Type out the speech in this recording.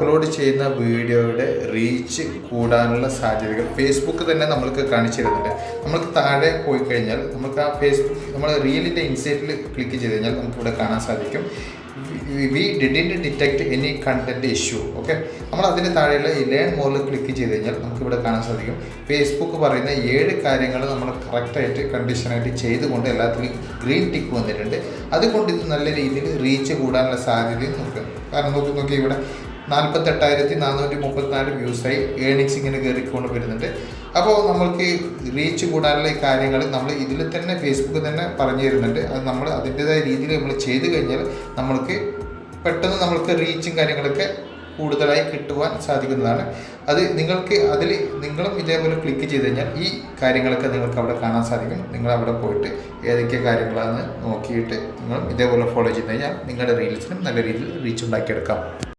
Upload ചെയ്യുന്ന വീഡിയോയുടെ reach കൂടാനുള്ള സാധ്യതകൾ. ഫേസ്ബുക്ക് തന്നെ നമ്മൾക്ക് കാണിച്ചു തരുന്നുണ്ട്. നമ്മൾക്ക് താഴെ പോയി കഴിഞ്ഞാൽ നമുക്ക് ആ ഫേസ്ബുക്ക് നമ്മൾ റീലിന്റെ ഇൻസൈറ്റിൽ ക്ലിക്ക് ചെയ്ത് കഴിഞ്ഞാൽ നമുക്ക് ഇവിടെ കാണാൻ സാധിക്കും. We didn't detect any content issue okay നമ്മൾ അതിന് താഴെയുള്ള ഈ ലേൺ മോറിൽ ക്ലിക്ക് ചെയ്ത് കഴിഞ്ഞാൽ നമുക്കിവിടെ കാണാൻ സാധിക്കും. ഫേസ്ബുക്ക് പറയുന്ന ഏഴ് കാര്യങ്ങൾ നമ്മൾ കറക്റ്റായിട്ട് കണ്ടീഷനായിട്ട് ചെയ്തുകൊണ്ട് എല്ലാത്തിലും ഗ്രീൻ ടിക്ക് വന്നിട്ടുണ്ട്. അതുകൊണ്ട് ഇത് നല്ല രീതിയിൽ റീച്ച് കൂടാനുള്ള സാധ്യതയും നമുക്ക്. കാരണം നോക്കി നോക്കി ഇവിടെ നാൽപ്പത്തെട്ടായിരത്തി നാനൂറ്റി മുപ്പത്തിനാല് വ്യൂസായി ഏണിങ്സ് ഇങ്ങനെ കയറിക്കൊണ്ട് വരുന്നുണ്ട്. അപ്പോൾ നമ്മൾക്ക് റീച്ച് കൂടാനുള്ള ഈ കാര്യങ്ങൾ നമ്മൾ ഇതിൽ തന്നെ ഫേസ്ബുക്ക് തന്നെ പറഞ്ഞു തരുന്നുണ്ട്. അത് നമ്മൾ അതിന്റെതായ രീതിയിൽ നമ്മൾ ചെയ്ത് കഴിഞ്ഞാൽ നമ്മൾക്ക് പെട്ടെന്ന് നമ്മൾക്ക് റീച്ചും കാര്യങ്ങളൊക്കെ കൂടുതലായി കിട്ടുവാൻ സാധിക്കുന്നതാണ്. അത് നിങ്ങൾക്ക് അതിൽ നിങ്ങളും ഇതേപോലെ ക്ലിക്ക് ചെയ്ത് കഴിഞ്ഞാൽ ഈ കാര്യങ്ങളൊക്കെ നിങ്ങൾക്ക് അവിടെ കാണാൻ സാധിക്കും. നിങ്ങൾ അവിടെ പോയിട്ട് ഏതൊക്കെ കാര്യങ്ങളാണെന്ന് നോക്കിയിട്ട് നിങ്ങളും ഇതേപോലെ ഫോളോ ചെയ്ത് കഴിഞ്ഞാൽ നിങ്ങളുടെ റീൽസിനും നല്ല രീതിയിൽ റീച്ച് ഉണ്ടാക്കിയെടുക്കാം.